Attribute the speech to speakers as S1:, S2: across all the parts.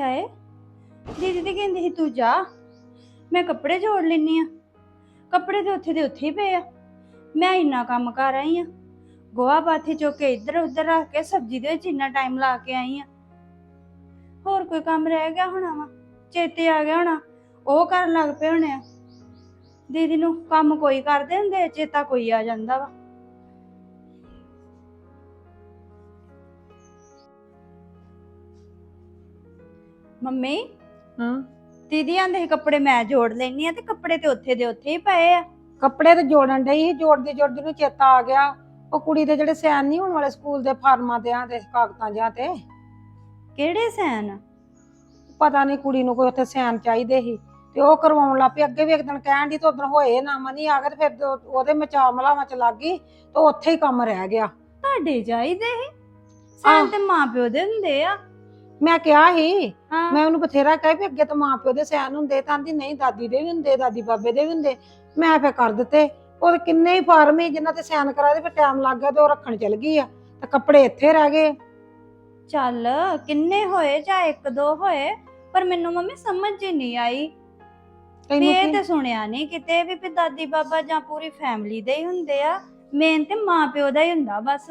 S1: ਹਾਏ ਹਾਏ। ਦੀਦੀ ਤੇ ਕਹਿੰਦੀ ਸੀ, ਤੂੰ ਜਾ। ਮੈਂ ਕੱਪੜੇ ਜੋੜ ਲੈਣੀ ਆ ਕੱਪੜੇ ਤੇ ਉੱਥੇ ਦੇ ਉੱਥੇ ਹੀ ਪਏ ਆ। ਮੈਂ ਇੰਨਾ ਕੰਮ ਕਰ ਆਈ ਆ ਗੋਹਾ ਬਾਥੀ ਚੁੱਕ ਕੇ ਇੱਧਰ ਉੱਧਰ ਰੱਖ ਕੇ ਸਬਜ਼ੀ ਦੇ ਵਿੱਚ ਇੰਨਾ ਟਾਈਮ ਲਾ ਕੇ ਆਈ ਆ ਹੋਰ ਕੋਈ ਕੰਮ ਰਹਿ ਗਿਆ ਹੋਣਾ ਵਾ? ਚੇਤੇ ਆ ਗਿਆ ਹੋਣਾ। ਉਹ ਕਰਨ ਲੱਗ ਪਏ ਹੋਣੇ ਆ। ਦੀਦੀ ਨੂੰ ਕੰਮ ਕੋਈ ਕਰਦੇ ਹੁੰਦੇ ਚੇਤਾ ਕੋਈ ਆ ਜਾਂਦਾ ਵਾ। ਮੰਮੀ?
S2: ਹਾਂ।
S1: ਦੀਦੀ ਆਂਦੇ ਸੀ ਕੱਪੜੇ ਮੈਂ ਜੋੜ ਲੈਣੀ ਆ ਤੇ ਕੱਪੜੇ ਤੇ ਉੱਥੇ ਦੇ ਉੱਥੇ ਹੀ ਪਏ ਆ।
S2: ਕੱਪੜੇ ਤੇ ਜੋੜਨ ਡਈ ਸੀ ਜੋੜਦੀ ਜੋੜਦੀ ਨੂੰ ਚੇਤਾ ਆ ਗਿਆ। ਉਹ ਕੁੜੀ ਦੇ ਜਿਹੜੇ ਸੈਨ ਨਹੀਂ ਹੋਣ ਵਾਲੇ ਸਕੂਲ ਦੇ ਫਾਰਮਾਂ ਤੇ ਆ ਤੇ ਕਾਗਜ਼ਾਂ ਜਿਹਾਂ ਤੇ।
S1: ਕਿਹੜੇ ਸੈਨ?
S2: ਪਤਾ ਨਹੀਂ ਕੁੜੀ ਨੂੰ ਕੋਈ ਉੱਥੇ ਸੈਨ ਚਾਹੀਦੇ ਸੀ। ਤੇ ਉਹ ਕਰਵਾਉਣ ਲੱਗ ਪਈ ਅੱਗੇ ਵੀ ਇੱਕ ਦਿਨ ਕਹਿਣ ਦੀ ਤੇ ਉਦੋਂ ਹੋਏ ਨਾ ਮਨੀ ਆ ਗਿਆ ਤੇ ਫਿਰ ਉਹ- ਉਹਦੇ ਮਚਾ ਮਲਾਵਾਂ ਚ ਲੱਗ ਗਈ ਤੇ ਉੱਥੇ ਹੀ ਕੰਮ ਰਹਿ ਗਿਆ।
S1: ਤੁਹਾਡੇ ਚਾਹੀਦੇ ਸੀ? ਸੈਨ
S2: ਆਹ।
S1: ਤੇ ਮਾਂ ਪਿਓ ਦੇ ਹੁੰਦੇ ਆ।
S2: ਮੈਂ ਕਿਹਾ ਸੀ
S1: ਹਾਂ।
S2: ਮੈਂ ਉਹਨੂੰ ਬਥੇਰਾ ਕਹਿ ਵੀ ਅੱਗੇ ਤਾਂ ਮਾਂ ਪਿਓ ਦੇ ਸੈਨ ਹੁੰਦੇ ਤਾਂ ਆਂਦੀ ਨਹੀਂ ਦਾਦੀ ਦੇ ਵੀ ਹੁੰਦੇ ਦਾਦੀ ਬਾਬੇ ਦੇ ਵੀ ਹੁੰਦੇ। ਮੈਂ ਫੇਰ ਕਰ ਦਿੱਤੇ। ਉਹ ਕਿੰਨੇ ਹੀ ਫਾਰਮ ਸੀ ਜਿਨ੍ਹਾਂ ਤੇ ਸੈਨ ਕਰਾਏ ਤੇ ਫਿਰ ਟਾਈਮ ਲੱਗ ਗਿਆ ਤੇ ਉਹ ਰੱਖਣ ਚਲ ਗਈ ਆ। ਤੇ ਕੱਪੜੇ ਇੱਥੇ ਰਹਿ ਗਏ।
S1: ਚੱਲ ਕਿੰਨੇ ਹੋਏ ਜਾਂ ਇੱਕ ਦੋ ਹੋਏ ਪਰ ਮੈਨੂੰ ਮੰਮੀ ਸਮਝ ਹੀ ਨਹੀਂ ਆਈ। ਵੀ ਇਹ ਤੇ ਸੁਣਿਆ ਨਹੀਂ ਕਿਤੇ ਵੀ ਵੀ ਦਾਦੀ ਬਾਬਾ ਜਾਂ ਪੂਰੀ ਫੈਮਿਲੀ ਦੇ ਹੀ ਹੁੰਦੇ ਆ। ਮੇਨ ਤੇ ਮਾਂ ਪਿਓ ਦਾ ਹੀ ਹੁੰਦਾ ਬਸ।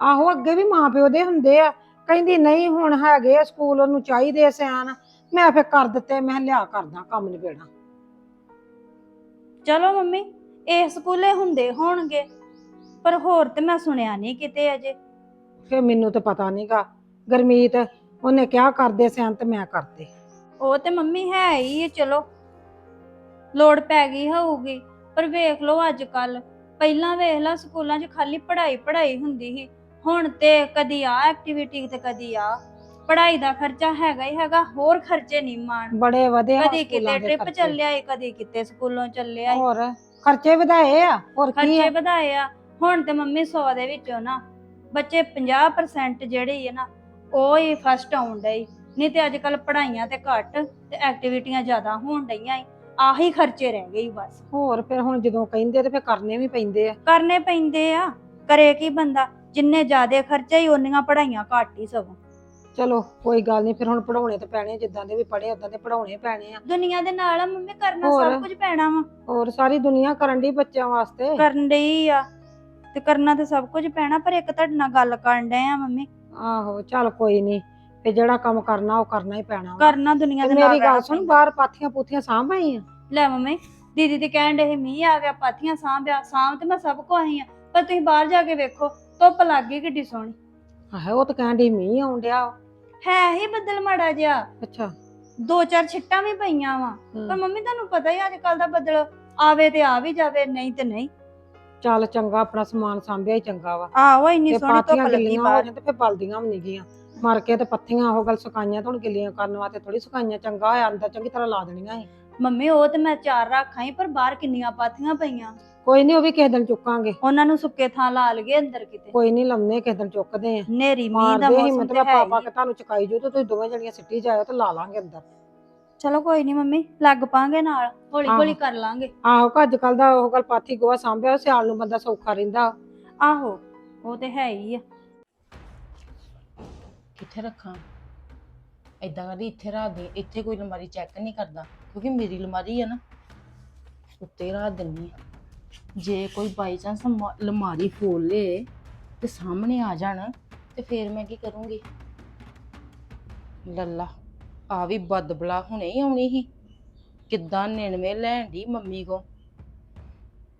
S2: ਆਹੋ ਅੱਗੇ ਵੀ ਮਾਂ ਪਿਓ ਦੇ ਹੁੰਦੇ ਆ। ਕਹਿੰਦੀ ਨਹੀਂ ਹੁਣ ਹੈਗੇ ਆ ਸਕੂਲ ਉਹਨੂੰ ਚਾਹੀਦੇ ਸਿਆਣ ਮੈਂ ਫੇਰ ਕਰ ਦਿੱਤੇ ਮੈਂ ਲਿਆ ਕਰਦਾ ਕੰਮ ਨਿਬੇੜਾ।
S1: ਚਲੋ ਮੰਮੀ ਇਹ ਸਕੂਲੇ ਹੁੰਦੇ ਹੋਣਗੇ ਪਰ ਹੋਰ ਤੇ ਮੈਂ ਸੁਣਿਆ ਨਹੀਂ ਕਿਤੇ ਅਜੇ।
S2: ਫੇਰ ਮੈਨੂੰ ਤਾਂ ਪਤਾ ਨਹੀਂਗਾ। ਗਰਮੀਤ ਉਹਨੇ ਕਿਹਾ ਕਰਦੇ ਸਿਆਣ ਤੇ ਮੈਂ ਕਰਤੇ
S1: ਉਹ ਤੇ ਮੰਮੀ ਹੈ ਹੀ ਆ, ਚਲੋ। ਲੋੜ ਪੈ ਗਈ ਹੋਊਗੀ ਪਰ ਵੇਖ ਲਓ ਅੱਜ ਕੱਲ ਪਹਿਲਾਂ ਵੇਖ ਲਾ ਸਕੂਲਾਂ 'ਚ ਖਾਲੀ ਪੜ੍ਹਾਈ ਪੜ੍ਹਾਈ ਹੁੰਦੀ ਸੀ। ਹੁਣ ਤੇ ਕਦੀ ਆ ਐਕਟੀਵਿਟੀ ਤੇ ਕਦੀ ਆ। ਪੜ੍ਹਾਈ ਦਾ ਖਰਚਾ ਹੈਗਾ ਹੀ ਹੈਗਾ ਹੋਰ ਖਰਚੇ ਨਹੀਂ ਮਾਣ।
S2: ਬੜੇ ਵਧੇ
S1: ਕਦੀ ਕਿਤੇ ਟ੍ਰਿਪ। ਚੱਲਿਆ ਏ ਕਦੀ ਕਿਤੇ ਸਕੂਲੋਂ ਚੱਲਿਆ ਏ।
S2: ਹੋਰ ਖਰਚੇ ਵਧਾਏ ਆ ਹੋਰ ਕੀ
S1: ਖਰਚੇ
S2: ਆ?
S1: ਵਧਾਏ ਆ। ਹੁਣ ਤੇ ਮੰਮੀ 100 ਦੇ ਵਿੱਚੋਂ ਨਾ ਬੱਚੇ 50% ਜਿਹੜੇ ਹੀ ਆ ਨਾ ਉਹ ਹੀ ਫਸਟ ਆਉਣ ਡਏ ਨਹੀਂ ਤੇ ਅੱਜ ਕੱਲ ਪੜ੍ਹਾਈਆਂ ਤੇ ਘੱਟ ਤੇ ਐਕਟੀਵਿਟੀਆਂ ਜ਼ਿਆਦਾ ਹੋਣ ਡਈਆਂ ਈ। ਆਹੀ ਖਰਚੇ ਰਹਿ ਗਏ ਈ ਬਸ।
S2: ਹੋਰ ਫਿਰ ਹੁਣ ਜਦੋਂ ਕਹਿੰਦੇ ਤੇ ਫਿਰ ਕਰਨੇ ਵੀ ਪੈਂਦੇ ਆ।
S1: ਕਰਨੇ ਪੈਂਦੇ ਆ। ਕਰੇ ਕੀ ਬੰਦਾ? ਜਿੰਨੇ ਜ਼ਿਆਦੇ ਖਰਚੇ ਹੀ ਓਨੀਆਂ ਪੜ੍ਹਾਈਆਂ ਘੱਟ ਹੀ ਸਗੋਂ
S2: ਚਲੋ ਕੋਈ ਗੱਲ ਨਹੀਂ ਫਿਰ ਹੁਣ ਪੜਾਉਣੇ ਤੇ ਪੈਣੇ ਆ, ਜਿੱਦਾਂ ਦੇ ਵੀ ਪੜੇ ਉਦਾਂ ਦੇ ਪੜਾਉਣੇ ਪੈਣੇ ਆ
S1: ਦੁਨੀਆ ਦੇ ਨਾਲ ਆ ਮੰਮੀ ਕਰਨਾ
S2: ਹੋਰ।
S1: ਸਭ ਕੁਝ ਪੈਣਾ ਵਾ
S2: ਹੋਰ ਸਾਰੀ ਦੁਨੀਆ ਕਰਨ ਦੀ ਬੱਚਿਆਂ ਵਾਸਤੇ
S1: ਕਰਨ ਡਈ ਆ ਤੇ ਕਰਨਾ ਤੇ ਸਭ ਕੁਝ ਪੈਣਾ ਪਰ ਇੱਕ ਤੁਹਾਡੇ ਨਾਲ ਗੱਲ ਕਰਨ ਡਏ ਆ ਮੰਮੀ
S2: ਆਹੋ ਚੱਲ ਕੋਈ ਨਹੀਂ ਫੇ ਜਿਹੜਾ ਕੰਮ ਕਰਨਾ ਉਹ ਕਰਨਾ ਹੀ ਪੈਣਾ ਵਾ।
S1: ਕਰਨਾ ਦੁਨੀਆ
S2: ਤੇ
S1: ਦੇ ਨਾਲ
S2: ਮੇਰੀ ਗੱਲ
S1: ਰਹਿਣਾ
S2: ਸੁਣ। ਬਾਹਰ ਪਾਥੀਆਂ ਪੂਥੀਆਂ ਸਾਂਭ ਆਈ ਆ
S1: ਲੈ ਮੰਮੀ ਦੀਦੀ ਤੇ ਕਹਿਣ ਡੇ ਮੀਂਹ ਆ ਗਿਆ ਪਾਥੀਆਂ ਸਾਂਭਿਆ ਸਾਂਭ ਤੇ ਮੈਂ ਸਭ ਕੋ ਆਈ ਆ ਪਰ ਤੁਸੀਂ ਬਾਹਰ ਜਾ ਕੇ ਵੇਖੋ ਧੁੱਪ ਲੱਗ ਗਈ ਕਿੱਡੀ ਸੋਹਣੀ।
S2: ਆਹੇ ਉਹ ਤਾਂ ਡਈ ਮੀਂਹ ਆਉਣ ਡਿਆ ਵਾ।
S1: ਹੈ ਹੀ ਬੱਦਲ ਮਾੜਾ ਜਿਹਾ।
S2: ਅੱਛਾ।
S1: ਦੋ ਚਾਰ ਛਿੱਟਾਂ ਵੀ ਪਈਆਂ ਵਾ।
S2: ਹਮ,
S1: ਪਰ ਮੰਮੀ ਤੁਹਾਨੂੰ ਪਤਾ ਹੀ ਅੱਜ ਕੱਲ ਦਾ ਬੱਦਲ ਆਵੇ ਤੇ ਆ ਵੀ ਜਾਵੇ ਨਹੀਂ ਤੇ ਨਹੀਂ।
S2: ਚੱਲ ਚੰਗਾ ਆਪਣਾ ਸਮਾਨ ਸਾਂਭਿਆ ਹੀ ਚੰਗਾ ਵਾ।
S1: ਆਹੋ ਇੰਨੀ
S2: ਤੇ
S1: ਸੋਹਣੀ
S2: ਪਾਥੀਆਂ
S1: ਧੁੱਪ ਲੱਗੀ
S2: ਗਿੱਲੀਆਂ ਹੋ
S1: ਬਾਹਰ।
S2: ਤੇ ਬਲਦੀਆਂ ਵੀ ਗੀਆਂ। ਮਰ ਕੇ ਤੇ ਪੱਥੀਆਂ ਉਹ ਗੱਲ ਸੁਕਾਈਆਂ ਤੇ ਹੁਣ ਗਿੱਲੀਆਂ ਕਰਨ ਵਾਸਤੇ ਥੋੜੀ ਸੁਕਾਈਆਂ। ਚੰਗਾ ਹੋਇਆ ਅੰਦਰ ਚੰਗੀ ਤਰ੍ਹਾਂ ਲਾ ਦੇਣੀਆਂ ਸੀ।
S1: ਮੰਮੀ ਉਹ ਤੇ ਮੈਂ ਚਾਰ ਰੱਖਾਂ ਹੀ ਪਰ ਬਾਹਰ ਕਿੰਨੀਆਂ ਪਾਥੀਆਂ ਪਈਆਂ।
S2: ਕੋਈ ਨਹੀਂ ਉਹ ਵੀ ਕਿਸੇ ਦਿਨ ਚੁੱਕਾਂਗੇ।
S1: ਉਹਨਾਂ ਨੂੰ ਸੁੱਕੇ ਥਾਂ ਲਾ ਲਗੇ ਅੰਦਰ ਕਿਤੇ।
S2: ਕੋਈ ਨਹੀਂ ਲੰਮੇ ਕਿਸੇ ਦਿਨ ਚੁੱਕਦੇ ਆ।
S1: ਨੇਰੀ ਮੀਂਹ ਦਾ
S2: ਮਾਰਦੇ ਹੀ
S1: ਮੌਸਮ ਤੇ
S2: ਮਤਲਬ
S1: ਹੈ
S2: ਪਾਪਾ
S1: ਹੀ।
S2: ਕਿ ਤੁਹਾਨੂੰ ਚੁਕਾਈ ਜੂ ਤੇ ਤੁਸੀਂ ਦੋਵੇਂ ਜਣੀਆਂ ਸਿੱਟੀ ਜਾਇਓ ਤੇ ਲਾ ਲਾਂਗੇ ਅੰਦਰ।
S1: ਚਲੋ ਕੋਈ ਨਹੀਂ ਮੰਮੀ ਲੱਗ ਪਾਂਗੇ ਨਾਲ ਹੌਲੀ
S2: ਆਹੋ।
S1: ਹੌਲੀ ਕਰ ਲਾਂਗੇ।
S2: ਆਹੋ ਅੱਜ ਕੱਲ ਦਾ ਉਹ ਗੱਲ ਪਾਥੀ ਗੋਆ ਸਾਂਭਿਆ ਉਹ ਸਿਆਲ ਨੂੰ ਬੰਦਾ ਸੌਖਾ ਰਹਿੰਦਾ।
S1: ਆਹੋ ਉਹ ਤੇ ਹੈ ਹੀ ਆ।
S3: ਕਿੱਥੇ ਰੱਖਾਂ? ਏਦਾਂ ਕਰਦੀ ਇੱਥੇ ਰੱਖ ਦੇ ਇੱਥੇ ਕੋਈ ਅਲਮਾਰੀ ਚੈੱਕ ਨਹੀਂ ਕਰਦਾ ਕਿਉਂਕਿ ਮੇਰੀ ਅਲਮਾਰੀ ਆ ਨਾ ਉੱਤੇ ਰੱਖ ਦਿੰਨੀ ਆ। ਜੇ ਕੋਈ ਬਾਈ ਚਾਂਸ ਅਲਮਾਰੀ ਖੋਲ ਲੇ ਤੇ ਸਾਹਮਣੇ ਆ ਜਾਣ, ਤੇ ਫੇਰ ਮੈਂ ਕੀ ਕਰੂੰਗੀ? ਲੱਲਾ, ਆ ਵੀ ਬਦਬਲਾ ਹੁਣੇ ਹੀ ਆਉਣੀ ਸੀ। ਕਿੱਦਾਂ 99 ਲੈਣ ਦੀ ਮੰਮੀ ਕੋ?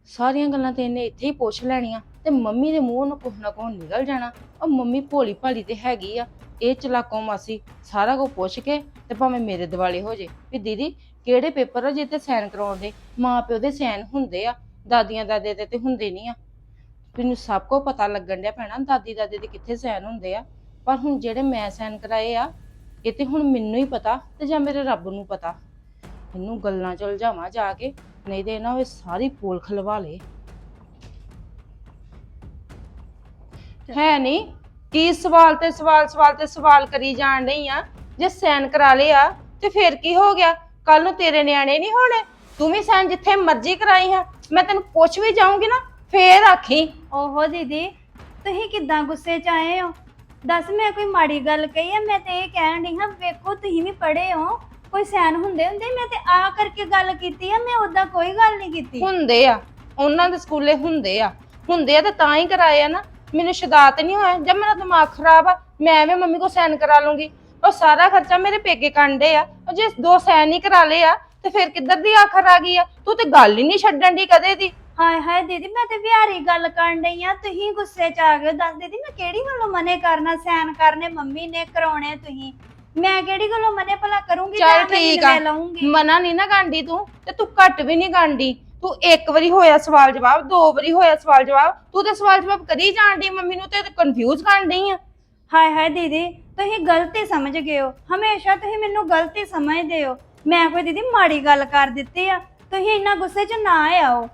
S3: ਸਾਰੀਆਂ ਗੱਲਾਂ ਤੇ ਇਹਨੇ ਇੱਥੇ ਹੀ ਪੁੱਛ ਲੈਣੀਆਂ, ਤੇ ਮੰਮੀ ਦੇ ਮੂੰਹ ਨੂੰ ਕੁਛ ਨਾ ਕੁਛ ਨਿਕਲ ਜਾਣਾ। ਉਹ ਮੰਮੀ ਭੋਲੀ ਭਾਲੀ ਤੇ ਹੈਗੀ ਆ, ਇਹ ਚਲਾਕੋ ਮਾਸੀ, ਸਾਰਾ ਕੁਝ ਪੁੱਛ ਕੇ ਤੇ ਭਾਵੇਂ ਮੇਰੇ ਦਿਵਾਲੇ ਹੋ ਜੇ। ਵੀ ਦੀਦੀ, ਕਿਹੜੇ ਪੇਪਰ ਆ ਜੇ ਤੇ ਸਾਈਨ ਕਰਾਉਣ ਦੇ? ਮਾਂ ਪਿਓ ਦੇ ਸਾਈਨ ਹੁੰਦੇ ਆ। ਦਾਦੀਆਂ ਦਾਦੇ ਦੇ ਤੇ ਹੁੰਦੇ ਨਹੀਂ ਆ। ਮੈਨੂੰ ਸਭ ਕੋ ਪਤਾ ਲੱਗਣ ਡਿਆ ਪੈਣਾ ਦਾਦੀ ਦਾਦੇ ਦੇ ਕਿੱਥੇ ਸਹਿਣ ਹੁੰਦੇ ਆ। ਪਰ ਹੁਣ ਜਿਹੜੇ ਮੈਂ ਸਹਿਣ ਕਰਾਏ ਆ, ਇਹ ਤੇ ਹੁਣ ਮੈਨੂੰ ਹੀ ਪਤਾ ਤੇ ਜਾਂ ਮੇਰੇ ਰੱਬ ਨੂੰ ਪਤਾ। ਇਹਨੂੰ ਗੱਲਾਂ ਚ ਉਲਝਾਵਾਂ ਜਾ ਕੇ, ਨਹੀਂ ਤੇ ਇਹਨਾਂ ਉਹ ਸਾਰੀ ਪੋਲ ਖਲਵਾ ਲੇ। ਹੈ ਨਹੀਂ, ਕੀ ਸਵਾਲ ਤੇ ਸਵਾਲ ਸਵਾਲ ਤੇ ਸਵਾਲ ਕਰੀ ਜਾਣ ਨਹੀਂ ਆ? ਜੇ ਸਾਈਨ ਕਰਾ ਲਿਆ ਤੇ ਫਿਰ ਕੀ ਹੋ ਗਿਆ? ਕੱਲ ਨੂੰ ਤੇਰੇ ਨਿਆਣੇ ਨਹੀਂ ਹੋਣੇ? ਤੂੰ ਵੀ ਸਾਈਨ ਜਿੱਥੇ ਮਰਜ਼ੀ ਕਰਾਈ ਹੈ ਮੈਂ ਤੈਨੂੰ ਪੁੱਛ ਵੀ ਜਾਊਂਗੀ ਨਾ ਫੇਰ ਆਖੀ।
S1: ਓਹੋ ਦੀਦੀ ਤੁਸੀਂ ਕਿੱਦਾਂ ਗੁੱਸੇ 'ਚ ਆਏ ਹੋ? ਦੱਸ ਮੈਂ ਕੋਈ ਮਾੜੀ ਗੱਲ ਕਹੀ ਆ ਮੈਂ ਤੇ ਇਹ ਕਹਿਣ ਡਈ ਹਾਂ ਵੇਖੋ ਤੁਸੀਂ ਵੀ ਪੜ੍ਹੇ ਹੋ ਕੋਈ ਸੈਨ ਹੁੰਦੇ ਹੁੰਦੇ? ਮੈਂ ਤੇ ਆ ਕਰਕੇ ਗੱਲ ਕੀਤੀ ਆ ਮੈਂ ਉਦਾਂ ਕੋਈ ਗੱਲ ਨਹੀਂ ਕੀਤੀ।
S3: ਹੁੰਦੇ ਆ ਉਹਨਾਂ ਦੇ ਸਕੂਲੇ ਹੁੰਦੇ ਆ। ਹੁੰਦੇ ਆ ਤਾਂ ਤਾਂ ਹੀ ਕਰਾਏ ਆ ਨਾ। ਮੈਨੂੰ ਸ਼ਦਾਤ ਨਹੀਂ ਹੋਇਆ ਜਦ ਮੇਰਾ ਦਿਮਾਗ ਖਰਾਬ ਆ ਮੈਂ ਐਵੇਂ ਮੰਮੀ ਕੋ ਸਾਈਨ ਕਰਾ ਲੂੰਗੀ। ਉਹ ਸਾਰਾ ਖਰਚਾ ਮੇਰੇ ਪੇਕੇ ਕੰਡੇ ਆ ਉਹ ਜੇ ਦੋ ਸਾਈਨ ਹੀ ਕਰਾ ਲਏ ਆ ਤੇ ਫਿਰ ਕਿੱਧਰ ਦੀ ਆਖਰ ਆ ਗਈ ਆ? ਤੂੰ ਤੇ ਗੱਲ ਹੀ ਨਹੀਂ ਛੱਡਣ ਦੀ ਕਦੇ ਦੀ।
S1: ਹਾਏ ਹਾਏ ਦੀਦੀ ਮੈਂ ਤੇ ਵਿਹਾਰੀ ਗੱਲ ਕਰਨ ਡਈ ਆ। ਤੁਸੀਂ ਗੁੱਸੇ 'ਚ ਆ ਗਏ ਹੋ। ਦੱਸ ਦੀਦੀ ਮੈਂ ਕਿਹੜੀ ਗੱਲੋਂ ਮਨੇ ਕਰਨਾ ਸੈਨ ਕਰਨੇ ਮੰਮੀ ਨੇ ਕਰਾਉਣੇ ਤੁਸੀਂ? ਮੈਂ ਕਿਹੜੀ ਗੱਲੋਂ ਮਨੇ ਭਲਾ ਕਰੂੰਗੀ
S3: ਚੱਲ
S1: ਜਾਂ ਮੈਂ
S3: ਠੀਕ
S1: ਨਿਰਣੇ
S3: ਆ। ਮਨਾ ਨਹੀਂ ਨਾ ਗਾਂਡੀ ਤੂੰ ਤੇ ਤੂੰ ਘੱਟ ਵੀ ਨਹੀਂ ਗਾਂਡੀ ਤੂੰ ਇੱਕ ਵਾਰੀ ਹੋਇਆ ਸਵਾਲ ਜਵਾਬ ਦੋ ਵਾਰੀ ਹੋਇਆ ਸਵਾਲ ਜਵਾਬ। ਤੂੰ ਤੇ ਸਵਾਲ ਜਵਾਬ ਕਰੀ ਜਾਣਦੀ ਮੰਮੀ ਨੂੰ ਤੇ ਕਨਫਿਊਜ਼ ਕਰਨ ਡਈ ਆ।
S1: ਹਾਏ ਹਾਏ ਦੀਦੀ ਤੁਸੀਂ ਗਲਤੀ ਸਮਝ ਗਏ ਹੋ। ਹਮੇਸ਼ਾ ਤੁਸੀਂ ਮੈਨੂੰ ਗਲਤੀ ਸਮਝਦੇ ਹੋ। ਮੈਂ ਕੋਈ ਦੀਦੀ ਮਾੜੀ ਗੱਲ ਕਰ ਦਿੱਤੀ ਆ। ਤੁਸੀਂ ਇੰਨਾ ਗੁੱਸੇ 'ਚ ਨਾ ਆਓ।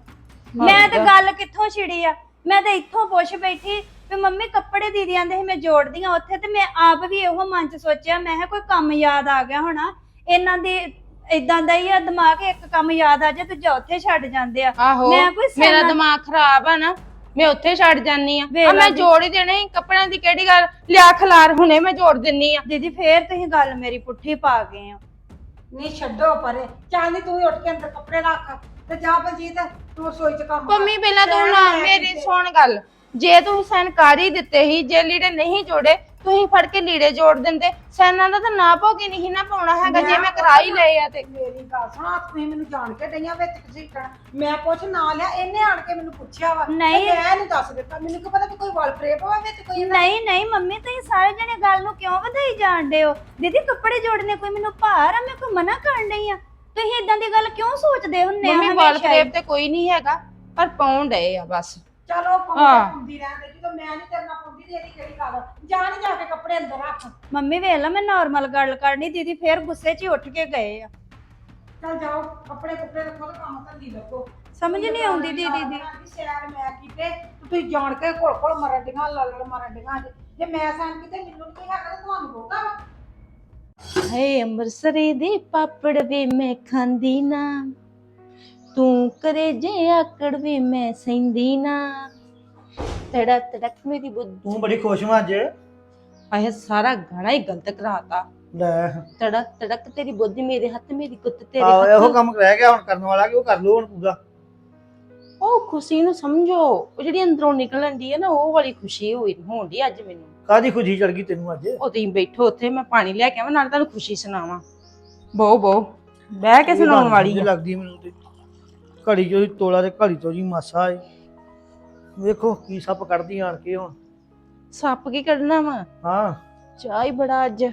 S1: ਮੈਂ ਤੇ ਗੱਲ ਕਿੱਥੋਂ ਛਿੜੀ ਆ? ਮੈਂ ਤਾਂ ਇੱਥੋਂ ਪੁੱਛ ਬੈਠੀ ਵੀ ਮੰਮੀ ਕੱਪੜੇ ਦੀਦੀ ਆਂਦੇ ਸੀ ਮੈਂ ਜੋੜਦੀਆਂ ਉੱਥੇ ਤੇ ਮੈਂ ਆਪ ਵੀ ਇਹੋ ਮਨ 'ਚ ਸੋਚਿਆ ਮੈਂ ਕਿਹਾ ਕੋਈ ਕੰਮ ਯਾਦ ਆ ਗਿਆ ਹੋਣਾ। ਇਹਨਾਂ ਦੇ ਇਦਾਂ ਦਾ ਹੀ ਆ ਦਿਮਾਗ ਇੱਕ ਕੰਮ ਯਾਦ ਆ ਜਾ ਦੂਜਾ ਉੱਥੇ ਛੱਡ ਜਾਂਦੇ ਆ।
S3: ਆਹੋ
S1: ਮੈਂ ਕੋਈ
S3: ਮੇਰਾ ਦਿਮਾਗ ਖਰਾਬ ਆ ਨਾ ਮੈਂ ਉੱਥੇ ਛੱਡ ਜਾਨੀ ਆ। ਆ ਮੈਂ। ਜੋੜ ਹੀ ਦੇਣੇ ਕੱਪੜਿਆਂ ਦੀ ਕਿਹੜੀ ਗੱਲ? ਲਿਆ ਖਲਾਰ ਹੁਣੇ ਮੈਂ ਜੋੜ ਦਿੰਨੀ ਆ।
S1: ਦੀਦੀ ਫੇਰ ਤੁਸੀਂ ਗੱਲ ਮੇਰੀ ਪੁੱਠੀ ਪਾ ਗਏ ਹੋ।
S2: ਨਹੀਂ ਛੱਡੋ ਪਰੇ ਨੀ ਤੂੰ ਹੀ ਉੱਠ ਕੇ ਅੰਦਰ ਕੱਪੜੇ ਰੱਖ ਤੇ ਜਾ ਬਲਜੀਤ ਤੂੰ ਰਸੋਈ ਚ ਕੰਮ ਕਰ।
S3: ਮੰਮੀ ਪਹਿਲਾਂ ਤੂੰ ਨਾ ਮੇਰੀ। ਸੁਣ ਗੱਲ ਜੇ ਤੂੰ ਸੈਨ ਕਰ ਹੀ ਦਿੱਤੇ ਸੀ ਜੇ ਲੀੜੇ ਨਹੀਂ ਜੋੜੇ ਤੁਸੀਂ ਫੜ ਕੇ ਲੀੜੇ ਜੋੜ ਦਿੰਦੇ ਸੈਨਾਂ ਦਾ ਤਾਂ ਨਾ ਭੋਗੀ ਨਹੀਂ ਨਾ ਪਾਉਣਾ ਹੈਗਾ ਜੇ ਮੈਂ ਕਰਾ ਹੀ ਲਏ ਆ ਤੇ।
S2: ਮੇਰੀ ਗੱਲ ਸੁਣ ਆ ਤੁਸੀਂ ਮੈਨੂੰ ਜਾਣ ਕੇ ਡਈਆਂ ਵਿੱਚ ਘਸੀਟਣ ਮੈਂ ਪੁੱਛ ਨਾ ਲਿਆ ਇਹਨੇ ਆਣ ਕੇ ਮੈਨੂੰ ਪੁੱਛਿਆ ਵਾ। ਤੇ
S1: ਨਹੀਂ।
S2: ਮੈਂ ਨਹੀਂ ਦੱਸ ਦਿੱਤਾ। ਮੈਨੂੰ ਕੀ ਪਤਾ ਵੀ ਕੋਈ ਵਲ ਪ੍ਰੇਪ ਹੋਵੇ ਵਿੱਚ ਕੋਈ
S1: ਨਹੀਂ ਨਹੀਂ ਮੰਮੀ ਤੁਸੀਂ ਸਾਰੇ ਜਣੇ ਗੱਲ ਨੂੰ ਕਿਉਂ ਵਧਾਈ ਜਾਂਦੇ ਹੋ? ਦੀਦੀ ਕੱਪੜੇ ਜੋੜਨੇ ਕੋਈ ਮੈਨੂੰ ਭਾਰ ਆ? ਮੈਂ ਕੋਈ ਮਨਾ ਕਰਨ ਡਈ ਆ? ਤੁਸੀਂ ਇਦਾਂ ਦੀ ਗੱਲ ਕਿਉਂ ਸੋਚਦੇ ਹੁੰਨੇ ਆ
S3: ਮੰਮੀ ਵਾਲ
S1: ਹਮੇਸ਼ਾ ਹੀ?
S3: ਫਰੇਬ ਤੇ ਕੋਈ ਨਹੀਂ ਹੈਗਾ ਪਰ ਪਾਉਣ ਡਏ ਆ ਬਸ।
S2: ਚਲੋ
S3: ਹਾਂ।
S2: ਪਾਉਂਦੀ ਰਹਿੰਦੇ ਜਦੋਂ ਮੈਂ ਨਹੀਂ ਤੇਰੇ ਨਾਲ ਪਾਉਂਦੀ ਤੇ ਇਹਦੀ ਕਿਹੜੀ ਗੱਲ ਜਾ ਨਹੀਂ ਜਾ ਕੇ ਕੱਪੜੇ ਅੰਦਰ ਰੱਖ।
S1: ਮੰਮੀ ਵੇਖ ਲਾ ਮੈਂ ਨਾਰਮਲ ਗੱਲ ਕਰਨੀ ਦੀਦੀ ਫੇਰ ਗੁੱਸੇ 'ਚ ਹੀ ਉੱਠ ਕੇ ਗਏ ਆ।
S2: ਚੱਲ ਜਾਓ ਕੱਪੜੇ ਕੁੱਪੜੇ ਰੱਖੋ ਤੇ ਕੰਮ ਧੰਦੀ ਲੱਗੋ।
S1: ਸਮਝ ਨਹੀਂ ਆਉਂਦੀ ਦੀਦੀ ਦੀ।
S2: ਸੈਰ ਮੈਂ ਕੀਤੇ ਤੇ ਤੁਸੀਂ ਜਾਣ ਕੇ ਕੋਲ ਕੋਲ ਮਰਨ ਡੀਆਂ ਲਲੜ ਮਰਨ ਡੀਆਂ ਜੇ। ਜੇ ਮੈਂ ਸਾਨ ਕੀਤੇ ਮੈਨੂੰ ਨਹੀਂ ਹੈਗਾ ਤੇ ਤੁਹਾਨੂੰ ਹੋਗਾ ਵਾ।
S3: ਹੇ ਅੰਮ੍ਰਿਤਸਰੀ ਦੇ ਪਾਪੜ ਵੇ ਮੈਂ ਖਾਂਦੀ ਨਾ। ਤੂੰ ਕਰੇ ਜੇ ਆਕੜ ਵੇ ਮੈਂ ਸੈਂਦੀ ਨਾ ਤੜਾ ਤੜਕ ਮੇਰੀ ਬੁੱਧ
S4: ਤੂੰ ਬੜੀ ਖੁਸ਼ ਹਾਂ ਅੱਜ
S3: ਆਹ ਸਾਰਾ ਗਾਣਾ ਹੀ ਗਲਤ ਕਰਾਤਾ
S4: ਲੈ
S3: ਤੜਕ ਤੜਕ ਤੇਰੀ ਬੁੱਧ ਮੇਰੇ ਹੱਥ ਮੇਰੀ ਗੁੱਤ ਤੇਰੇ
S4: ਆਹੋ ਇਹੋ
S3: ਹੱਥ
S4: ਕੰਮ ਰਹਿ ਗਿਆ ਹੁਣ ਕਰਨ ਵਾਲਾ ਕਿ ਉਹ ਕਰ ਲਓ ਹੁਣ ਪੂਰਾ
S3: ਉਹ ਖੁਸ਼ੀ ਨੂੰ ਸਮਝੋ ਉਹ ਜਿਹੜੀ ਅੰਦਰੋਂ ਨਿਕਲਣ ਦੀ ਹੈ ਨਾ ਉਹ ਵਾਲੀ ਖੁਸ਼ੀ ਹੋਈ ਹੋਣ ਦੀ ਅੱਜ ਮੈਨੂੰ
S4: ਕਾਦੀ ਖੁਸ਼ੀ ਚੜ ਗਈ ਤੈਨੂੰ ਅੱਜ
S3: ਉਹ ਤੁਸੀਂ ਬੈਠੋ ਉੱਥੇ ਮੈਂ ਪਾਣੀ ਲੈ ਕੇ ਆਵਾਂ ਨਾਲ ਤੁਹਾਨੂੰ ਖੁਸ਼ੀ ਸੁਣਾਵਾਂ ਬਹੁ ਬਹੁ ਬਹਿ ਕੇ ਸੁਣਾਉਣ ਵਾਲੀ ਆ
S4: ਲੱਗਦੀ ਮੈਨੂੰ ਤੇ ਘੜੀ ਚੋਂ ਹੀ ਤੋਲਾ ਤੇ ਘੜੀ ਤੋਂ ਜੀ ਮਾਸਾ ਏ। ਵੇਖੋ ਕੀ ਸੱਪ ਕੱਢਦੀ ਆਣ ਕੇ ਹੁਣ।
S3: ਸੱਪ ਕੀ ਕੱਢਣਾ ਵਾ?
S4: ਹਾਂ।
S3: ਚਾਹ ਹੀ ਬੜਾ ਅੱਜ।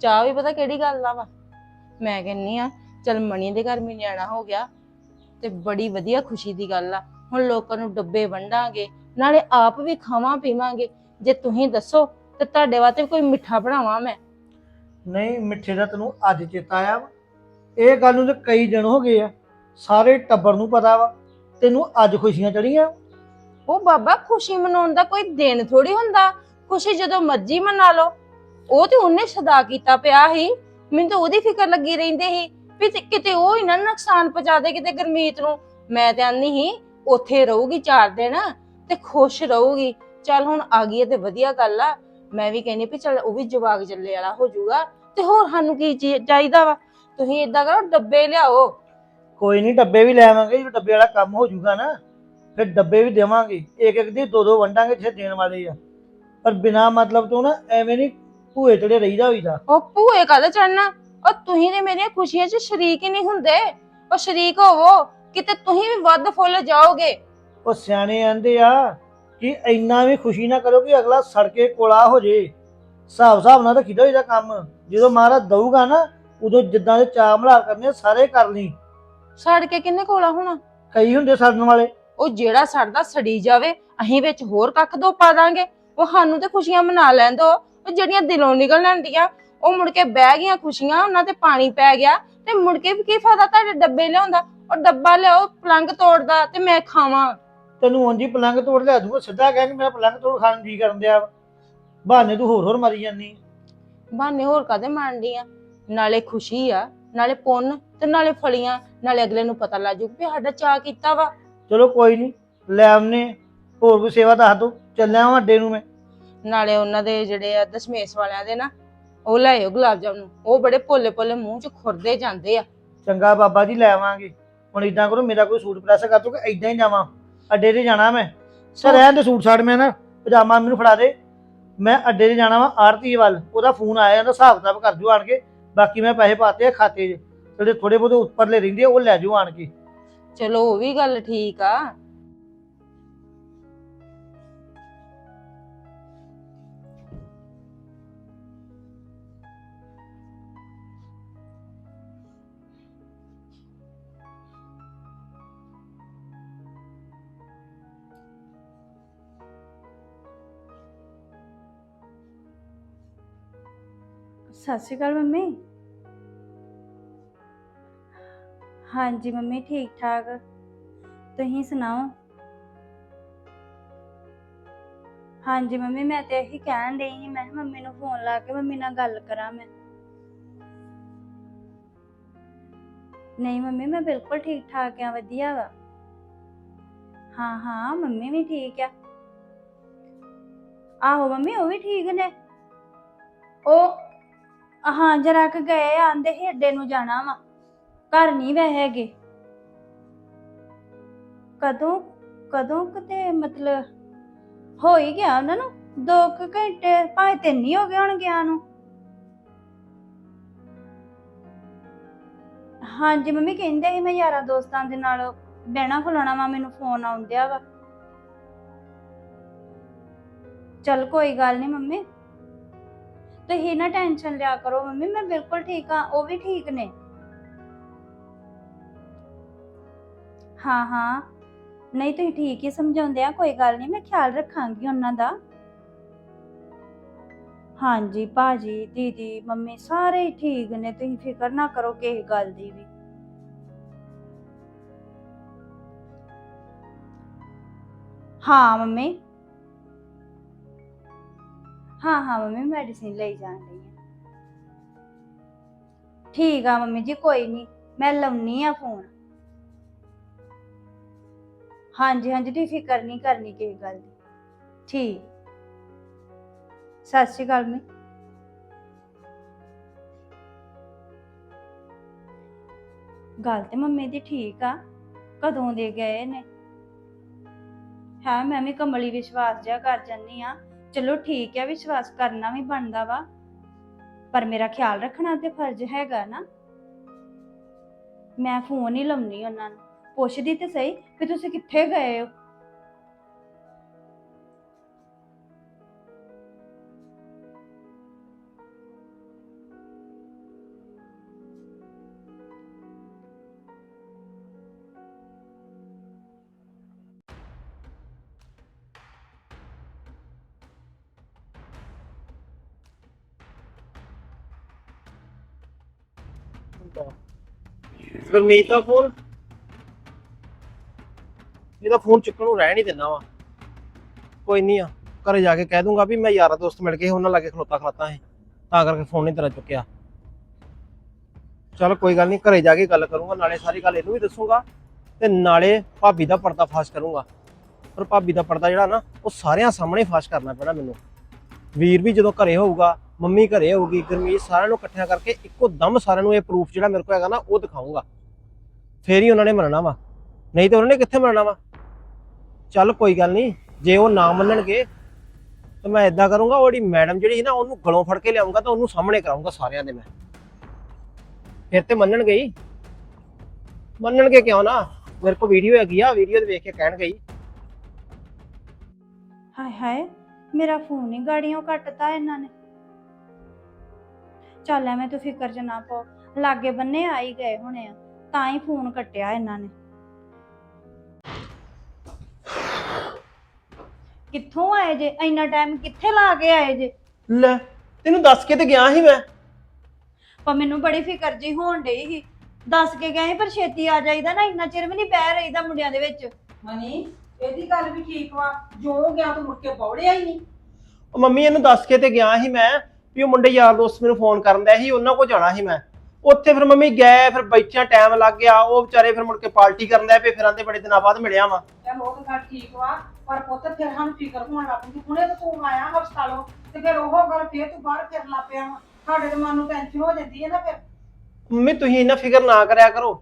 S3: ਚਾਹ ਵੀ ਪਤਾ ਕਿਹੜੀ ਗੱਲ ਆ ਵਾ? ਮੈਂ ਕਹਿੰਨੀ ਆ ਚਲ ਮਣੀ ਦੇ ਘਰ ਵੀ ਨਿਆਣਾ ਹੋ ਗਿਆ ਤੇ ਬੜੀ ਵਧੀਆ ਖੁਸ਼ੀ ਦੀ ਗੱਲ ਆ। ਹੁਣ ਲੋਕਾਂ ਨੂੰ ਡੱਬੇ ਵੰਡਾਂਗੇ ਨਾਲੇ ਆਪ ਵੀ ਖਾਵਾਂ ਪੀਵਾਂਗੇ। ਜੇ ਤੁਸੀਂ ਦੱਸੋ ਤੇ ਤੁਹਾਡੇ ਵਾਸਤੇ ਵੀ ਕੋਈ ਮਿੱਠਾ ਬਣਾਵਾਂ ਮੈਂ?
S4: ਨਹੀਂ ਮਿੱਠੇ ਦਾ ਤੈਨੂੰ ਅੱਜ ਚੇਤਾ ਆਇਆ ਵਾ। ਇਹ ਗੱਲ ਨੂੰ ਤੇ ਕਈ ਦਿਨ ਹੋ ਗਏ ਆ। ਸਾਰੇ ਟੱਬਰ ਨੂੰ ਪਤਾ ਵਾ, ਤੈਨੂੰ ਅੱਜ ਖੁਸ਼ੀਆਂ ਚੜੀਆਂ
S3: ਉਹ ਬਾਬਾ, ਖੁਸ਼ੀ ਮਨਾਉਣ ਦਾ ਕੋਈ ਦਿਨ ਥੋੜੀ ਹੁੰਦਾ। ਖੁਸ਼ੀ ਜਦੋਂ ਮਰਜ਼ੀ ਮਨਾ ਲਓ। ਉਹ ਤੇ ਉਹਨੇ ਸਦਾ ਕੀਤਾ ਪਿਆ ਸੀ। ਮੈਨੂੰ ਤਾਂ ਉਹਦੀ ਫਿਕਰ ਲੱਗੀ ਰਹਿੰਦੀ ਸੀ ਵੀ ਤੇ ਕਿਤੇ ਉਹ ਹੀ ਨਾ ਨੁਕਸਾਨ ਪਹੁੰਚਾ ਦੇ ਕਿਤੇ ਗਰਮੀਤ ਨੂੰ। ਮੈਂ ਤੇ ਆਨੀ ਸੀ, ਉੱਥੇ ਰਹੂਗੀ ਚਾਰ ਦਿਨ ਤੇ ਖੁਸ਼ ਰਹੂਗੀ। ਚੱਲ ਹੁਣ ਆ ਗਈ ਹੈ ਤੇ ਵਧੀਆ ਗੱਲ ਆ। ਮੈਂ ਵੀ ਕਹਿੰਦੀ ਵੀ ਚੱਲ ਉਹ ਵੀ ਜਵਾਗ ਜੱਲੇ ਵਾਲਾ ਹੋ ਜਾਊਗਾ। ਤੇ ਹੋਰ ਸਾਨੂੰ ਕੀ ਚੀ- ਚਾਹੀਦਾ ਵਾ? ਤੁਸੀਂ ਏਦਾਂ ਕਰੋ, ਡੱਬੇ ਲਿਆਓ।
S4: ਕੋਈ ਨਹੀਂ ਡੱਬੇ ਵੀ ਲੈ ਆਵਾਂਗੇ ਜੇ ਡੱਬੇ ਵਾਲਾ ਕੰਮ ਹੋ ਜਾਊਗਾ ਨਾ ਫਿਰ ਡੱਬੇ ਵੀ ਦੇਵਾਂਗੇ। ਇੱਕ ਇੱਕ ਦੀ ਦੋ ਦੋ ਵੰਡਾਂਗੇ ਜਿੱਥੇ ਦੇਣ ਵਾਲੇ ਆ। ਪਰ ਬਿਨਾ ਮਤਲਬ ਤੋਂ ਨਾ ਐਵੇਂ ਨਹੀਂ ਭੂਏ ਚੜੇ ਰਹੀਦਾ ਹੋਈਦਾ।
S3: ਉਹ ਭੂਏ ਕਾਹਦਾ ਚੜਨਾ ਉਹ ਤੁਸੀਂ ਤੇ ਮੇਰੀਆਂ ਖੁਸ਼ੀਆਂ 'ਚ ਸ਼ਰੀਕ ਹੀ ਨਹੀਂ ਹੁੰਦੇ। ਉਹ ਸ਼ਰੀਕ ਹੋਵੋ ਕਿਤੇ ਤੁਸੀਂ ਵੀ ਵੱਧ ਫੁੱਲ ਜਾਓਗੇ।
S4: ਉਹ ਸਿਆਣੇ ਆਂਦੇ ਆ ਕਿ ਇੰਨਾ ਵੀ ਖੁਸ਼ੀ ਨਾ ਕਰੋ ਕਿ ਅਗਲਾ ਸੜਕੇ ਕੋਲਾ ਹੋ ਜੇ। ਹਿਸਾਬ ਹਿਸਾਬ ਨਾਲ ਰੱਖੀਦਾ ਹੋਈਦਾ ਕੰਮ। ਜਦੋਂ ਮਹਾਰਾਜ ਦਊਗਾ ਨਾ ਉਦੋਂ ਜਿੱਦਾਂ ਦੇ ਚਾਅ ਮਲਾਰ ਕਰਨੇ ਆ, ਸਾਰੇ ਕਰ ਲਈ।
S3: ਸੜ ਕੇ ਕਿੰਨੇ ਕੋਲਾ ਹੋਣਾ?
S4: ਕਈ ਹੁੰਦੇ ਸੜਨ ਵਾਲੇ।
S3: ਉਹ ਜਿਹੜਾ ਸੜਦਾ ਸੜੀ ਜਾਵੇ ਅਸੀਂ ਵਿੱਚ ਹੋਰ ਕੱਖ ਦੋ ਪਾ ਦਾਂਗੇ। ਉਹ ਸਾਨੂੰ ਤੇ ਖੁਸ਼ੀਆਂ ਮਨਾ ਲੈਣ ਦੋ। ਉਹ ਜਿਹੜੀਆਂ ਦਿਲੋਂ ਨਿਕਲਣ ਡੀਆਂ ਉਹ ਮੁੜ ਕੇ ਬਹਿ ਗਈਆਂ ਖੁਸ਼ੀਆਂ ਉਹਨਾਂ ਤੇ ਪਾਣੀ ਪੈ ਗਿਆ। ਤੇ ਮੁੜ ਕੇ ਵੀ ਕੀ ਫਾਇਦਾ ਤੁਹਾਡੇ ਡੱਬੇ ਲਿਆਉਂਦਾ ਉਹ ਡੱਬਾ ਲਿਆਓ ਪਲੰਗ ਤੋੜਦਾ ਤੇ ਮੈਂ ਖਾਵਾਂ।
S4: ਤੈਨੂੰ ਉਂਝ ਹੀ ਪਲੰਗ ਤੋੜ ਲਿਆ ਦੂੰਗਾ ਸਿੱਧਾ ਕਹਿ ਕਿ ਮੇਰਾ ਪਲੰਗ ਤੋੜ ਖਾਣ ਨੂੰ ਜੀ ਕਰਨ ਦਿਆ। ਬਹਾਨੇ ਤੂੰ ਹੋਰ ਹੋਰ ਮਰੀ ਜਾਂਦੀ।
S3: ਬਹਾਨੇ ਹੋਰ ਕਾਦੇ ਮਾਰਦੀਆਂ ਨਾਲੇ ਖੁਸ਼ੀ ਆ ਨਾਲੇ ਪੁੰਨ। ਤੇ ਨਾਲੇ ਫਲੀਆਂ ਨਾਲੇ ਅਗਲੇ ਨੂੰ ਪਤਾ ਲੱਗ ਜੂ ਵੀ ਸਾਡਾ ਚਾਹ ਕੀਤਾ ਵਾ।
S4: ਚਲੋ ਕੋਈ ਨਹੀਂ ਲੈ ਆਉਨੇ ਹੋਰ ਕੋਈ ਸੇਵਾ ਦੱਸ ਦੋ ਚੱਲਿਆ ਵਾਂ ਅੱਡੇ ਨੂੰ ਮੈਂ।
S3: ਨਾਲੇ ਉਹਨਾਂ ਦੇ ਜਿਹੜੇ ਆ ਦਸ਼ਮੇਸ਼ ਵਾਲਿਆਂ ਦੇ ਨਾ ਉਹ ਲੈ ਆਇਓ ਗੁਲਾਬ ਜਾਮਨ। ਉਹ ਬੜੇ ਭੋਲੇ ਭੋਲੇ ਮੂੰਹ ਚ ਖੁਰਦੇ ਜਾਂਦੇ ਆ।
S4: ਚੰਗਾ ਬਾਬਾ ਜੀ ਲੈ ਆਵਾਂਗੇ। ਹੁਣ ਇਦਾਂ ਕਰੋ ਮੇਰਾ ਕੋਈ ਸੂਟ ਪ੍ਰੈਸ ਕਰ ਦੋ ਕਿ ਇਦਾਂ ਹੀ ਜਾਵਾਂ। ਅੱਡੇ ਤੇ ਜਾਣਾ ਮੈਂ। ਸਰ ਰਹਿਣ ਦੇ ਸੂਟ ਸਾੜ ਮੈਂ ਨਾ ਪਜਾਮਾ ਮੈਨੂੰ ਫੜਾ ਦੇ। ਮੈਂ ਅੱਡੇ ਤੇ ਜਾਣਾ ਵਾ ਆਰਤੀ ਵੱਲ। ਉਹਦਾ ਫੋਨ ਆਇਆ ਉਹਦਾ ਹਿਸਾਬ ਕਿਤਾਬ ਕਰ ਦਿਓ ਆਣ ਕੇ। ਬਾਕੀ ਮੈਂ ਪੈਸੇ ਪਾਤੇ ਆ ਖਾਤੇ 'ਚ। ਜਿਹੜੇ ਥੋੜੇ ਬਹੁਤੇ ਉੱਪਰਲੇ ਰਹਿੰਦੇ ਆ, ਉਹ ਲੈ ਜਾਓ ਆਣ ਕੇ।
S3: ਚਲੋ ਉਹ ਵੀ ਗੱਲ ਠੀਕ ਆ।
S1: ਸਤਿ ਸ਼੍ਰੀ ਅਕਾਲ ਮੰਮੀ। ਹਾਂਜੀ ਮੰਮੀ, ਠੀਕ ਠਾਕ। ਤੁਸੀਂ ਸੁਣਾਓ? ਹਾਂਜੀ ਮੰਮੀ, ਮੈਂ ਤੇ ਇਹੀ ਕਹਿਣ ਡਈ ਸੀ, ਮੈਂ ਕਿਹਾ ਮੰਮੀ ਨੂੰ ਫੋਨ ਲਾ ਕੇ ਮੰਮੀ ਨਾਲ ਗੱਲ ਕਰਾਂ ਮੈਂ। ਨਹੀਂ ਮੰਮੀ, ਮੈਂ ਬਿਲਕੁਲ ਠੀਕ ਠਾਕ ਆ, ਵਧੀਆ ਵਾ। ਹਾਂ ਹਾਂ, ਮੰਮੀ ਵੀ ਠੀਕ ਆ। ਆਹੋ ਮੰਮੀ, ਉਹ ਵੀ ਠੀਕ ਨੇ। ਉਹ, ਹਾਂ, ਜਰਾ ਕ ਗਏ ਆਂਦੇ ਸੀ ਅੱਡੇ ਨੂੰ ਜਾਣਾ ਵਾ। ਘਰ ਨਹੀਂ ਵੈ ਹੈਗੇ। ਕਦੋਂ ਕਦੋਂ ਕਿਤੇ ਮਤਲਬ ਹੋ ਹੀ ਗਿਆ ਉਹਨਾਂ ਨੂੰ? ਦੋ ਕੁ ਘੰਟੇ, ਭਾਵੇਂ ਤਿੰਨ ਹੀ ਹੋ ਗਏ ਹੁਣ ਗਿਆ ਨੂੰ। ਹਾਂਜੀ, ਮੰਮੀ ਕਹਿੰਦੇ ਸੀ ਮੈਂ ਯਾਰਾਂ ਦੋਸਤਾਂ ਦੇ ਨਾਲ ਬਹਿਣਾ ਖਲੋਣਾ ਵਾ, ਮੈਨੂੰ ਫੋਨ ਆਉਂਦਿਆ ਵਾ। ਚਲ ਕੋਈ ਗੱਲ ਨਹੀਂ ਮੰਮੀ। ਤੁਸੀਂ ਨਾ ਟੈਨਸ਼ਨ ਲਿਆ ਕਰੋ ਮੰਮੀ, ਮੈਂ ਬਿਲਕੁਲ ਠੀਕ ਆ ਉਹ ਵੀ ਠੀਕ ਨੇ। ਹਾਂ ਹਾਂ। ਨਹੀਂ, ਤੁਸੀਂ ਠੀਕ ਹੀ ਸਮਝਾਉਂਦੇ ਆ, ਕੋਈ ਗੱਲ ਨਹੀਂ, ਮੈਂ ਖਿਆਲ ਰੱਖਾਂਗੀ ਉਹਨਾਂ ਦਾ। ਹਾਂਜੀ, ਭਾਜੀ, ਦੀਦੀ, ਮੰਮੀ ਸਾਰੇ ਹੀ ਠੀਕ ਨੇ, ਤੁਸੀਂ ਫਿਕਰ ਨਾ ਕਰੋ ਕਿਸੇ ਗੱਲ ਦੀ ਵੀ। ਹਾਂ, ਮੰਮੀ। ਹਾਂ ਹਾਂ, ਮੰਮੀ ਮੈਡੀਸਿਨ ਲਈ ਜਾਣ ਰਹੀ ਹਾਂ ਠੀਕ ਆ, ਮੰਮੀ ਜੀ, ਕੋਈ ਨਹੀਂ, ਮੈਂ ਲਾਉਣੀ ਆ ਫੋਨ ਹਾਂਜੀ ਹਾਂਜੀ, ਤੁਸੀਂ ਫਿਕਰ ਨਹੀਂ ਕਰਨੀ ਕਿਸੇ ਗੱਲ ਦੀ। ਠੀਕ। ਸਤਿ ਸ਼੍ਰੀ ਅਕਾਲ ਮੈਂ ਗੱਲ ਤੇ ਮੰਮੀ ਦੀ ਠੀਕ ਆ। ਕਦੋਂ ਦੇ ਗਏ ਨੇ? ਹਾਂ, ਮੈਂ ਵੀ ਕਮਲੀ ਵਿਸ਼ਵਾਸ ਜਿਹਾ ਕਰ ਜੰਨੀ ਆ ਚਲੋ ਠੀਕ ਆ, ਵਿਸ਼ਵਾਸ ਕਰਨਾ ਵੀ ਬਣਦਾ ਵਾ। ਪਰ ਮੇਰਾ ਖਿਆਲ ਰੱਖਣਾ ਤੇ ਫਰਜ਼ ਹੈਗਾ ਨਾ। ਮੈਂ ਫੋਨ ਹੀ ਲਾਉਣੀ ਉਹਨਾਂ ਨੂੰ। ਪੁੱਛਦੀ ਤੇ ਸਹੀ ਕਿ ਤੁਸੀਂ ਕਿੱਥੇ ਗਏ ਹੋ?
S5: ਗੁਰਮੀਤ ਦਾ ਇਹਦਾ ਫੋਨ ਚੁੱਕਣ ਨੂੰ ਰਹਿ ਨਹੀਂ ਦਿੰਦਾ ਵਾ। ਕੋਈ ਨਹੀਂ ਆ, ਘਰੇ ਜਾ ਕੇ ਕਹਿ ਦੂੰਗਾ ਵੀ ਮੈਂ ਯਾਰਾ ਦੋਸਤ ਮਿਲ ਕੇ ਉਹਨਾਂ ਲਾਗੇ ਖਲੋਤਾ ਖਲਾਤਾ ਹੈ ਤਾਂ ਕਰਕੇ ਫੋਨ ਨਹੀਂ ਤੇਰਾ ਚੁੱਕਿਆ। ਚਲ ਕੋਈ ਗੱਲ ਨਹੀਂ, ਘਰੇ ਜਾ ਕੇ ਗੱਲ ਕਰੂੰਗਾ, ਨਾਲੇ ਸਾਰੀ ਗੱਲ ਇਹਨੂੰ ਵੀ ਦੱਸੂੰਗਾ ਤੇ ਨਾਲੇ ਭਾਬੀ ਦਾ ਪਰਦਾ ਫਾਸ਼ ਕਰੂੰਗਾ। ਪਰ ਭਾਬੀ ਦਾ ਪਰਦਾ ਜਿਹੜਾ ਨਾ, ਉਹ ਸਾਰਿਆਂ ਸਾਹਮਣੇ ਫਾਸ਼ ਕਰਨਾ ਪੈਣਾ ਮੈਨੂੰ। ਵੀਰ ਵੀ ਜਦੋਂ ਘਰੇ ਹੋਊਗਾ, ਮੰਮੀ ਘਰੇ ਹੋਊਗੀ, ਗੁਰਮੀਤ ਸਾਰਿਆਂ ਨੂੰ ਇਕੱਠਿਆਂ ਕਰਕੇ ਇੱਕੋ ਦਮ ਸਾਰਿਆਂ ਨੂੰ ਇਹ ਪ੍ਰੂਫ ਜਿਹੜਾ ਮੇਰੇ ਕੋਲ ਹੈਗਾ ਨਾ, ਉਹ ਦਿਖਾਊਂਗਾ। ਫੇਰ ਹੀ ਉਹਨਾਂ ਨੇ ਮੰਨਣਾ ਵਾ। ਨਹੀਂ ਤੇ ਉਹਨਾਂ ਨੇ ਕਿੱਥੇ ਮੰਨਣਾ ਵਾ? ਚੱਲ ਕੋਈ ਗੱਲ ਨਹੀਂ, ਜੇ ਉਹ ਨਾ ਮੰਨਣਗੇ ਤਾਂ ਮੈਂ ਇਦਾਂ ਕਰੂੰਗਾ, ਉਹ ਜਿਹੜੀ ਮੈਡਮ ਜਿਹੜੀ ਸੀ ਨਾ, ਉਹਨੂੰ ਗਲੋਂ ਫੜ ਕੇ ਲਿਆਉਂਗਾ ਤਾਂ ਉਹਨੂੰ ਸਾਹਮਣੇ ਕਰਾਉਂਗਾ ਸਾਰਿਆਂ ਦੇ ਮੈਂ। ਫਿਰ ਤੇ ਮੰਨਣਗੇ ਹੀ। ਮੰਨਣਗੇ ਕਿਉਂ ਨਾ? ਮੇਰੇ ਕੋਲ ਵੀਡੀਓ ਹੈਗੀ ਆ ਵੀਡੀਓ ਦੇ ਵੇਖ ਕੇ ਕਹਿਣਗੇ ਹੀ।
S1: ਹਾਏ ਹਾਏ, ਮੇਰਾ ਫੋਨ ਹੀ ਗਾੜੀਆਂ ਕੱਟਤਾ ਇਹਨਾਂ ਨੇ। ਚੱਲ ਐਵੇਂ ਤੂੰ ਫਿਕਰ ਚ ਨਾ ਪਾਓ ਲਾਗੇ ਬੰਨੇ ਆ ਹੀ ਗਏ ਹੋਣੇ ਆ, ਤਾਂ ਹੀ ਫੋਨ ਕੱਟਿਆ ਇਹਨਾਂ ਨੇ। ਕਿੱਥੋਂ ਆਏ ਜੇ? ਇੰਨਾ ਟਾਈਮ ਕਿੱਥੇ ਲਾ ਕੇ ਆਏ ਜੇ?
S5: ਲੈ ਤੈਨੂੰ ਦੱਸ ਕੇ ਤੇ ਗਿਆ ਸੀ ਮੈਂ।
S1: ਪਰ ਮੈਨੂੰ ਬੜੀ ਫਿਕਰ ਜੀ ਹੋਣ ਡਈ ਸੀ। ਦੱਸ ਕੇ ਗਏ ਪਰ ਛੇਤੀ ਆ ਜਾਈਦਾ ਨਾ ਇੰਨਾ ਚਿਰ ਵੀ ਨਹੀਂ ਬਹਿ ਰਹੀਦਾ ਮੁੰਡਿਆਂ ਦੇ ਵਿੱਚ।
S2: ਮਨੀ ਇਹਦੀ ਗੱਲ ਵੀ ਠੀਕ ਵਾ। ਜੋ ਗਿਆ ਤੂੰ ਮੁੜ ਕੇ ਬੌੜਿਆ ਹੀ ਨਹੀਂ।
S5: ਉਹ ਮੰਮੀ ਇਹਨੂੰ ਦੱਸ ਕੇ ਤੇ ਗਿਆ ਸੀ ਮੈਂ ਵੀ ਉਹ ਮੁੰਡੇ ਯਾਰ ਦੋਸਤ ਮੈਨੂੰ ਫੋਨ ਕਰਨ ਦਾ ਸੀ ਉਹਨਾਂ ਕੋਲ ਜਾਣਾ ਸੀ ਮੈਂ। ਉੱਥੇ ਫਿਰ ਮੰਮੀ ਗਏ ਫਿਰ ਬੈਠਿਆਂ ਟਾਈਮ ਲੱਗ ਗਿਆ ਉਹ ਵਿਚਾਰੇ ਫਿਰ ਮੁੜ ਕੇ ਪਾਰਟੀ ਕਰਨ ਦਾ ਪਏ ਫਿਰ ਆਂਦੇ ਬੜੇ ਦਿਨਾਂ ਬਾਅਦ ਮਿਲਿਆ ਵਾ।
S2: ਚੱਲ ਉਹ ਤਾਂ ਗੱਲ ਠੀਕ ਵਾ। ਪਰ ਪੁੱਤ ਫਿਰ ਸਾਨੂੰ ਫਿਕਰ ਹੋਣ ਲੱਗ ਪਈ ਹੁਣੇ ਤਾਂ ਤੂੰ ਆਇਆ ਹਸਪਤਾਲੋਂ ਤੇ ਫਿਰ ਉਹ ਗੱਲ ਫਿਰ ਤੂੰ ਬਾਹਰ ਫਿਰਨ ਲੱਗ ਪਿਆ ਵਾ। ਸਾਡੇ ਤੇ ਮਨ ਨੂੰ ਟੈਨਸ਼ਨ ਹੋ ਜਾਂਦੀ ਹੈ ਨਾ ਫਿਰ।
S6: ਮੰਮੀ ਤੁਸੀਂ ਇੰਨਾ ਫਿਕਰ ਨਾ ਕਰਿਆ ਕਰੋ।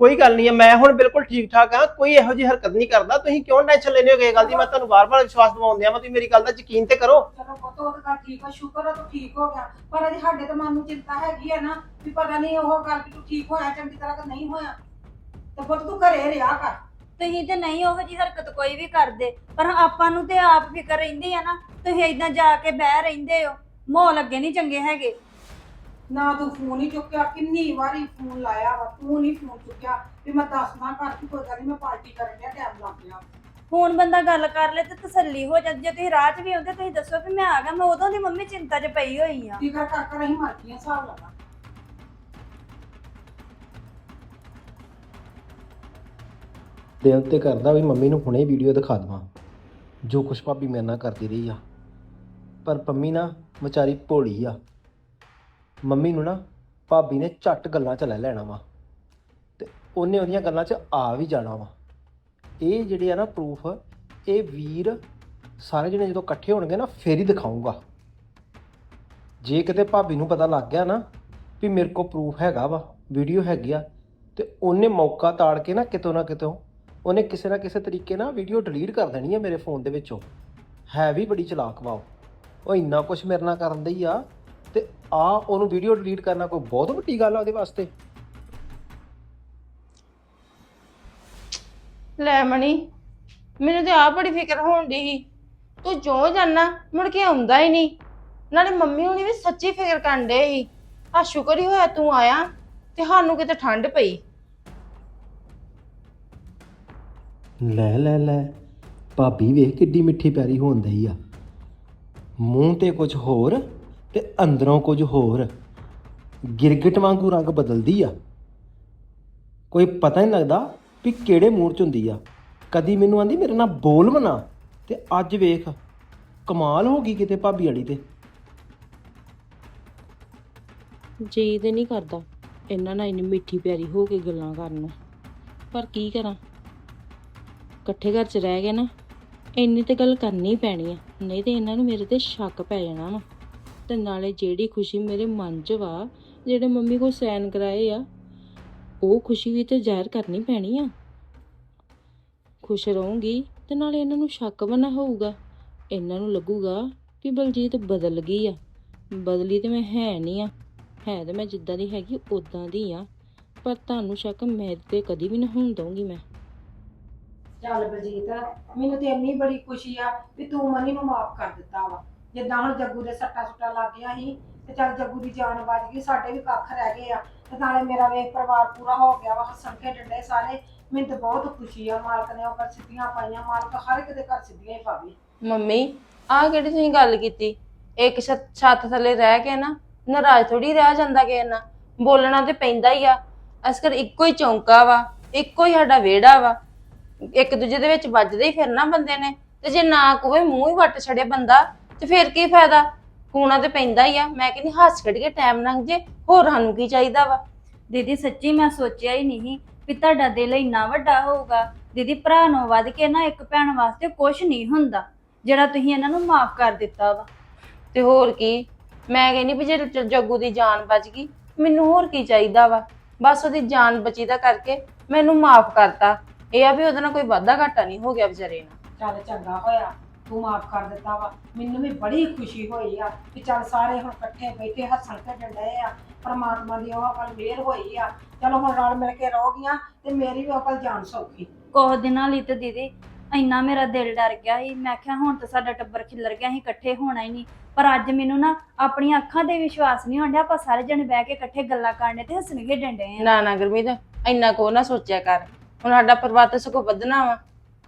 S6: ਕੋਈ ਗੱਲ ਨਹੀਂ ਹੈ ਮੈਂ ਹੁਣ ਬਿਲਕੁਲ ਠੀਕ ਠਾਕ ਹਾਂ ਕੋਈ ਇਹੋ ਜਿਹੀ ਹਰਕਤ ਨਹੀਂ ਕਰਦਾ। ਤੁਸੀਂ ਕਿਉਂ ਟੈਨਸ਼ਨ ਲੈਂਦੇ ਹੋ? ਇਹ ਗੱਲ ਦੀ ਮੈਂ ਤੁਹਾਨੂੰ ਬਾਰ-ਬਾਰ ਵਿਸ਼ਵਾਸ ਦਿਵਾਉਂਦਿਆਂ ਮੈਂ ਤੁਸੀਂ ਮੇਰੀ ਗੱਲ ਦਾ ਯਕੀਨ ਤੇ ਕਰੋ।
S2: ਚਲੋ ਪੁੱਤ ਉਹ ਤਾਂ ਗੱਲ ਠੀਕ ਆ ਸ਼ੁਕਰ ਆ ਤੂੰ ਠੀਕ ਹੋ ਗਿਆ। ਪਰ ਅਜੇ ਸਾਡੇ ਤੇ ਮਨ ਨੂੰ ਚਿੰਤਾ ਹੈਗੀ ਆ ਨਾ ਵੀ ਪਤਾ ਨਹੀਂ ਉਹ ਗੱਲ ਤੂੰ ਠੀਕ ਹੋਇਆ ਚੰਗੀ ਤਰ੍ਹਾਂ ਕਿ ਨਹੀਂ ਹੋਇਆ। ਤੇ ਪੁੱਤ ਤੂੰ ਘਰੇ ਰਿਹਾ ਕਰ।
S1: ਤੁਸੀਂ ਤੇ ਨਹੀਂ ਉਹੋ ਜੀ ਹਰਕਤ ਕੋਈ ਵੀ ਕਰਦੇ ਪਰ ਆਪਾਂ ਨੂੰ ਤੇ ਆਪ ਫਿਕਰ ਰਹਿੰਦੀ ਆ ਨਾ ਤੁਸੀਂ ਇਦਾਂ ਜਾ ਕੇ ਬਹਿ ਰਹਿੰਦੇ ਹੋ ਮਾਹੌਲ ਅੱਗੇ ਨਹੀਂ ਚੰਗੇ ਹੈਗੇ।
S2: ਨਾ ਤੂੰ ਫੋਨ ਹੀ ਚੁੱਕਿਆ ਕਿੰਨੀ ਵਾਰੀ ਫੋਨ ਲਾਇਆ ਵਾ ਤੂੰ ਨਹੀਂ ਫੋਨ ਚੁੱਕਿਆ ਵੀ ਮੈਂ ਦੱਸਦਾ ਕਰ ਤੂੰ ਕੋਈ ਗੱਲ ਨੀ ਮੈਂ ਪਾਰਟੀ ਕਰਨ ਡਿਆ ਟਾਈਮ ਲੱਗ ਗਿਆ।
S1: ਹੁਣ ਬੰਦਾ ਗੱਲ ਕਰ ਲੈ ਤੇ ਤਸੱਲੀ ਹੋ ਜਾਂਦੀ ਜੇ ਤੁਸੀਂ ਰਾਹ 'ਚ ਵੀ ਆਉਂਦੇ ਤੁਸੀਂ ਦੱਸੋ ਵੀ ਮੈਂ ਆ ਗਿਆ ਮੈਂ ਉਦੋਂ ਦੀ ਮੰਮੀ ਚਿੰਤਾ 'ਚ ਪਈ ਹੋਈ ਆ।
S2: ਫਿਕਰ ਕਰ ਕਰ ਅਸੀਂ ਮਰ ਗਈਆਂ ਹਿਸਾਬ ਲਗਾ
S6: ਦਿਲ ਤੇ ਕਰਦਾ ਵੀ ਮੰਮੀ ਨੂੰ ਹੁਣੇ ਵੀਡੀਓ ਦਿਖਾ ਦਵਾਂ। ਜੋ ਕੁਛ ਭਾਬੀ ਮੇਰੇ ਨਾਲ ਕਰਦੀ ਰਹੀ ਆ। ਪਰ ਪੰਮੀ ਨਾ ਵਿਚਾਰੀ ਭੋਲੀ ਆ। ਮੰਮੀ ਨੂੰ ਨਾ ਭਾਬੀ ਨੇ ਝੱਟ ਗੱਲਾਂ 'ਚ ਲੈ ਲੈਣਾ ਵਾ। ਤੇ ਉਹਨੇ ਉਹਦੀਆਂ ਗੱਲਾਂ 'ਚ ਆ ਵੀ ਜਾਣਾ ਵਾ। ਇਹ ਜਿਹੜੇ ਆ ਨਾ ਪ੍ਰੂਫ ਇਹ ਵੀਰ ਸਾਰੇ ਜਣੇ ਜਦੋਂ ਇਕੱਠੇ ਹੋਣਗੇ ਨਾ ਫੇਰ ਹੀ ਦਿਖਾਊਂਗਾ। ਜੇ ਕਿਤੇ ਭਾਬੀ ਨੂੰ ਪਤਾ ਲੱਗ ਗਿਆ ਨਾ ਵੀ ਮੇਰੇ ਕੋਲ ਪ੍ਰੂਫ ਹੈਗਾ ਵਾ ਵੀਡੀਓ ਹੈਗੀ ਆ, ਤੇ ਉਹਨੇ ਮੌਕਾ ਤਾੜ ਕੇ ਨਾ ਕਿਤੋਂ ਨਾ ਕਿਤੋਂ ਉਹਨੇ ਕਿਸੇ ਨਾ ਕਿਸੇ ਤਰੀਕੇ ਨਾਲ ਵੀਡੀਓ ਡਿਲੀਟ ਕਰ ਦੇਣੀ ਹੈ ਮੇਰੇ ਫੋਨ ਦੇ ਵਿੱਚੋਂ। ਹੈ ਵੀ ਬੜੀ ਚਲਾਕ ਵਾ ਉਹ। ਉਹ ਇੰਨਾ ਕੁਝ ਮੇਰੇ ਨਾਲ ਕਰਨ ਦਈ ਆ ਤੇ ਆ ਉਹਨੂੰ ਵੀਡੀਓ ਡਿਲੀਟ ਕਰਨਾ ਕੋਈ ਬਹੁਤ ਵੱਡੀ ਗੱਲ ਆ ਉਹਦੇ ਵਾਸਤੇ।
S3: ਲੈ ਮਣੀ ਮੈਨੂੰ ਤੇ ਆਪ ਬੜੀ ਫਿਕਰ ਹੋਣ ਦੀ ਸੀ। ਤੂੰ ਜੋ ਜਾਨਾ ਮੁੜ ਕੇ ਆਉਂਦਾ ਹੀ ਨਹੀਂ। ਨਾਲੇ ਮੰਮੀ ਹੁਣੀ ਵੀ ਸੱਚੀ ਫਿਕਰ ਕਰਨ ਡੇ ਸੀ। ਆ ਸ਼ੁਕਰ ਹੀ ਹੋਇਆ ਤੂੰ ਆਇਆ ਤੇ ਸਾਨੂੰ ਕਿਤੇ ਠੰਡ ਪਈ।
S6: ਲੈ ਲੈ ਲੈ। ਭਾਬੀ ਵੇਖ ਕਿੱਡੀ ਮਿੱਠੀ ਪਿਆਰੀ ਹੋਣ ਦਈ ਆ। ਮੂੰਹ ਤੇ ਕੁਝ ਹੋਰ ਤੇ ਅੰਦਰੋਂ ਕੁਝ ਹੋਰ। ਗਿਰਗਟ ਵਾਂਗੂ ਰੰਗ ਬਦਲਦੀ ਆ। ਕੋਈ ਪਤਾ ਨਹੀਂ ਲੱਗਦਾ ਵੀ ਕਿਹੜੇ ਮੂਡ ਚ ਹੁੰਦੀ ਆ। ਕਦੀ ਮੈਨੂੰ ਆਂਦੀ, ਮੇਰੇ ਨਾਲ ਬੋਲ ਬਣਾ ਤੇ ਅੱਜ ਵੇਖ, ਕਮਾਲ ਹੋ ਗਈ ਕਿਤੇ ਭਾਬੀ ਵਾਲੀ ਤੇ।
S3: ਜੀ ਤੇ ਨਹੀਂ ਕਰਦਾ, ਇਹਨਾਂ ਨਾਲ ਇੰਨੀ ਮਿੱਠੀ ਪਿਆਰੀ ਹੋ ਕੇ ਗੱਲਾਂ ਕਰਨ ਨੂੰ। ਪਰ ਕੀ ਕਰਾਂ? ਇਕੱਠੇ ਘਰ 'ਚ ਰਹਿ ਗਏ ਨਾ, ਇੰਨੀ ਤੇ ਗੱਲ ਕਰਨੀ ਪੈਣੀ ਆ, ਨਹੀਂ ਤੇ ਇਹਨਾਂ ਨੂੰ ਮੇਰੇ ਤੇ ਸ਼ੱਕ ਪੈ ਜਾਣਾ ਵਾ। ਤੇ ਨਾਲੇ ਜਿਹੜੀ ਖੁਸ਼ੀ ਮੇਰੇ ਮਨ 'ਚ ਵਾ, ਜਿਹੜੇ ਮੰਮੀ ਕੋਲ ਸੈਨ ਕਰਾਏ ਆ, ਉਹ ਖੁਸ਼ੀ ਵੀ ਤੇ ਜ਼ਾਹਿਰ ਕਰਨੀ ਪੈਣੀ ਆ। ਖੁਸ਼ ਰਹੂੰਗੀ ਤੇ ਨਾਲੇ ਇਹਨਾਂ ਨੂੰ ਸ਼ੱਕ ਬਣਾ ਹੋਊਗਾ। ਇਹਨਾਂ ਨੂੰ ਲੱਗੂਗਾ ਕਿ ਬਲਜੀਤ ਬਦਲ ਗਈ ਆ। ਬਦਲੀ ਤੇ ਮੈਂ ਹੈ ਨਹੀਂ ਆ। ਹੈ ਤੇ ਮੈਂ ਜਿੱਦਾਂ ਦੀ ਹੈਗੀ ਉਦਾਂ ਦੀ ਆ। ਪਰ ਤੁਹਾਨੂੰ ਸ਼ੱਕ ਮੇਰੇ ਤੇ ਕਦੀ ਵੀ ਨਾ ਹੋਣ ਦਊਂਗੀ ਮੈਂ।
S2: ਚੱਲ ਬਲਜੀਤ, ਮੈਨੂੰ ਤੇ ਇੰਨੀ ਬੜੀ ਖੁਸ਼ੀ ਆ ਵੀ ਤੂੰ ਮਨੀ ਨੂੰ ਮਾਫ ਕਰ ਦਿੱਤਾ ਵਾ। ਜਿੱਦਾਂ ਹੁਣ ਜੱਗੂ ਦੇ ਸੱਟਾ ਸੁੱਟਾ ਲੱਗ ਗਿਆ ਸੀ, ਤੇ ਚੱਲ ਜੱਗੂ ਦੀ ਜਾਨ ਬਚ ਗਈ, ਸਾਡੇ ਵੀ ਕੱਖ ਰਹਿ ਗਏ ਆ। ਤੇ ਨਾਲੇ ਮੇਰਾ ਵੇਖ ਪਰਿਵਾਰ ਪੂਰਾ ਹੋ ਗਿਆ ਵਾ, ਹੱਸਣ ਖੇਡਣ ਦੇ ਸਾਰੇ। ਮੈਨੂੰ ਤਾਂ ਬਹੁਤ ਖੁਸ਼ੀ ਆ, ਮਾਲਕ ਨੇ ਉਹ ਕਰ ਸਿੱਧੀਆਂ ਪਾਈਆਂ, ਮਾਲਕ ਹਰ ਇੱਕ ਦੇ ਘਰ ਸਿੱਧੀਆਂ ਹੀ ਪਾਵੇ।
S3: ਮੰਮੀ, ਆਹ ਕਿਹੜੀ ਤੁਸੀਂ ਗੱਲ ਕੀਤੀ? ਇੱਕ ਛੱਤ ਛੱਤ ਥੱਲੇ ਰਹਿ ਕੇ ਨਾ, ਨਾਰਾਜ਼ ਥੋੜੀ ਰਹਿ ਜਾਂਦਾ ਕਿ ਨਾ ਬੋਲਣਾ ਤੇ ਪੈਂਦਾ ਹੀ ਆ। ਅਸਕਰ ਇੱਕੋ ਹੀ ਚੌਂਕਾ ਵਾ, ਇੱਕੋ ਹੀ ਸਾਡਾ ਵਿਹੜਾ ਵਾ। ਇੱਕ ਦੂਜੇ ਦੇ ਵਿੱਚ ਵੱਜਦੇ ਹੀ ਫਿਰਨਾ ਬੰਦੇ ਨੇ। ਤੇ ਜੇ ਨਾ ਕੋਵੇ ਮੂੰਹ ਹੀ ਵੱਟ ਛੜੇ ਬੰਦਾ ਤੇ ਫਿਰ ਕੀ ਫਾਇਦਾ? ਕੂਣਾ ਤੇ ਪੈਂਦਾ ਹੀ ਆ। ਮੈਂ ਕਹਿੰਦੀ ਹੱਸ ਖੜ ਕੇ ਟਾਈਮ ਲੰਘ ਜੇ। ਹੋਰ ਸਾਨੂੰ ਕੀ ਚਾਹੀਦਾ ਵਾ?
S1: ਦੀਦੀ ਸੱਚੀ ਮੈਂ ਸੋਚਿਆ ਹੀ ਨਹੀਂ ਵੀ ਤੁਹਾਡਾ ਦਿਲ ਇੰਨਾ ਵੱਡਾ ਹੋਊਗਾ। ਦੀਦੀ ਭਰਾ ਨੂੰ ਵੱਧ ਕੇ ਨਾ ਇੱਕ ਭੈਣ ਵਾਸਤੇ ਕੁਝ ਨਹੀਂ ਹੁੰਦਾ ਜਿਹੜਾ ਤੁਸੀਂ ਇਹਨਾਂ ਨੂੰ ਮਾਫ ਕਰ ਦਿੱਤਾ ਵਾ।
S3: ਤੇ ਹੋਰ ਕੀ? ਮੈਂ ਕਹਿੰਦੀ ਵੀ ਜੇ ਜ- ਜੱਗੂ ਦੀ ਜਾਨ ਬਚ ਗਈ ਮੈਨੂੰ ਹੋਰ ਕੀ ਚਾਹੀਦਾ ਵਾ? ਬਸ ਉਹਦੀ ਜਾਨ ਬਚੀ ਦਾ ਕਰਕੇ ਮੈਨੂੰ ਮਾਫ ਕਰਤਾ। ਇਹ ਆ ਵੀ ਉਹਦੇ ਨਾਲ ਕੋਈ ਵਾਧਾ ਘਾਟਾ ਨਹੀਂ ਹੋ ਗਿਆ ਵਿਚਾਰੇ ਨਾਲ
S2: ਚੱਲ ਚੰਗਾ ਹੋਇਆ ਤੂੰ ਮਾਫ ਕਰ ਦਿੱਤਾ ਵਾ। ਮੈਨੂੰ ਵੀ ਬੜੀ ਖੁਸ਼ੀ ਹੋਈ ਆ ਕਿ ਚੱਲ ਸਾਰੇ ਹੁਣ ਇਕੱਠੇ ਬੈਠੇ ਹੱਸਣ ਖੇਡਣ ਡਏ ਆ। ਪਰਮਾਤਮਾ ਦੀ ਉਹ ਵੱਲ ਮਿਹਰ ਹੋਈ ਆ। ਚਲੋ ਹੁਣ ਰਲ ਮਿਲ ਕੇ ਰਹੋਗੀਆਂ ਤੇ ਮੇਰੀ ਵੀ ਵੱਲ ਜਾਨ ਸੌਖੀ।
S1: ਕੁਝ ਦਿਨਾਂ ਲਈ ਤੇ ਦੀਦੀ ਇੰਨਾ ਮੇਰਾ ਦਿਲ ਡਰ ਗਿਆ ਸੀ। ਮੈਂ ਕਿਹਾ ਹੁਣ ਤਾਂ ਸਾਡਾ ਟੱਬਰ ਖਿੱਲਰ ਗਿਆ ਸੀ ਇਕੱਠੇ ਹੋਣਾ ਹੀ ਨਹੀਂ। ਪਰ ਅੱਜ ਮੈਨੂੰ ਨਾ ਆਪਣੀਆਂ ਅੱਖਾਂ ਤੇ ਵਿਸ਼ਵਾਸ ਨਹੀਂ ਹੁੰਦਾ ਆਪਾਂ ਸਾਰੇ ਜਣੇ ਬਹਿ ਕੇ ਇਕੱਠੇ ਗੱਲਾਂ ਕਰਨੇ ਤੇ ਹੱਸਣ ਖੇਡਣ ਡਏ ਆ।
S3: ਨਾ ਨਾ ਗੁਰਮੀਤ ਇੰਨਾ ਕੋ ਨਾ ਸੋਚਿਆ ਕਰ। ਹੁਣ ਸਾਡਾ ਪਰਿਵਾਰ ਤਾਂ ਸਗੋਂ ਵਧਣਾ ਵਾ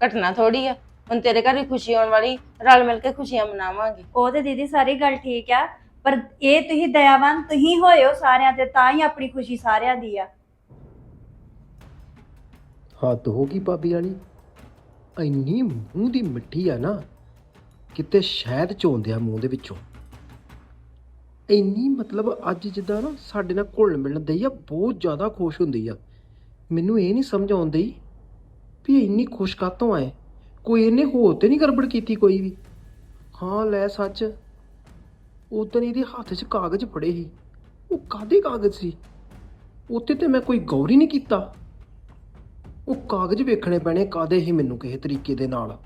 S3: ਘਟਣਾ ਥੋੜੀ ਆ। ਹੁਣ ਤੇਰੇ ਘਰ ਵੀ ਖੁਸ਼ੀ ਆਉਣ ਵਾਲੀ ਰਲ ਮਿਲ ਕੇ ਖੁਸ਼ੀਆਂ ਮਨਾਵਾਂਗੇ।
S1: ਉਹ ਤੇ ਦੀਦੀ ਸਾਰੀ ਗੱਲ ਠੀਕ ਆ ਪਰ ਇਹ ਤੁਸੀਂ ਦਇਆਵਾਨ ਤੁਸੀਂ ਹੋਇਓ ਸਾਰਿਆਂ ਤੇ ਤਾਂ ਹੀ ਆਪਣੀ ਖੁਸ਼ੀ ਸਾਰਿਆਂ ਦੀ ਆ।
S6: ਹੱਦ ਹੋ ਗਈ ਭਾਬੀ ਵਾਲੀ। ਇੰਨੀ ਮੂੰਹ ਦੀ ਮਿੱਠੀ ਆ ਨਾ ਕਿਤੇ ਸ਼ਹਿਦ ਚੋਂਦੇ ਆ ਮੂੰਹ ਦੇ ਵਿੱਚੋਂ। ਇੰਨੀ ਮਤਲਬ ਅੱਜ ਜਿੱਦਾਂ ਨਾ ਸਾਡੇ ਨਾਲ ਘੁਲ ਮਿਲਣ ਦਈ ਆ ਬਹੁਤ ਜ਼ਿਆਦਾ ਖੁਸ਼ ਹੁੰਦੀ ਆ। ਮੈਨੂੰ ਇਹ ਨਹੀਂ ਸਮਝ ਆਉਂਦੀ ਵੀ ਇੰਨੀ ਖੁਸ਼ ਕਾਤੋਂ ਆਏ ਕੋਈ ਇਹਨੇ ਹੋਰ ਤੇ ਨਹੀਂ ਗੜਬੜ ਕੀਤੀ ਕੋਈ ਵੀ? ਹਾਂ, ਲੈ ਸੱਚ। ਉਦੋਂ ਇਹਦੇ ਹੱਥ 'ਚ ਕਾਗਜ਼ ਫੜੇ ਸੀ। ਉਹ ਕਾਦੇ ਕਾਗਜ਼ ਸੀ? ਉੱਤੇ ਤੇ ਮੈਂ ਕੋਈ ਗੌਰ ਹੀ ਨਹੀਂ ਕੀਤਾ। ਉਹ ਕਾਗਜ਼ ਵੇਖਣੇ ਪੈਣੇ ਕਾਦੇ ਹੀ ਮੈਨੂੰ ਕਿਸੇ ਤਰੀਕੇ ਦੇ ਨਾਲ?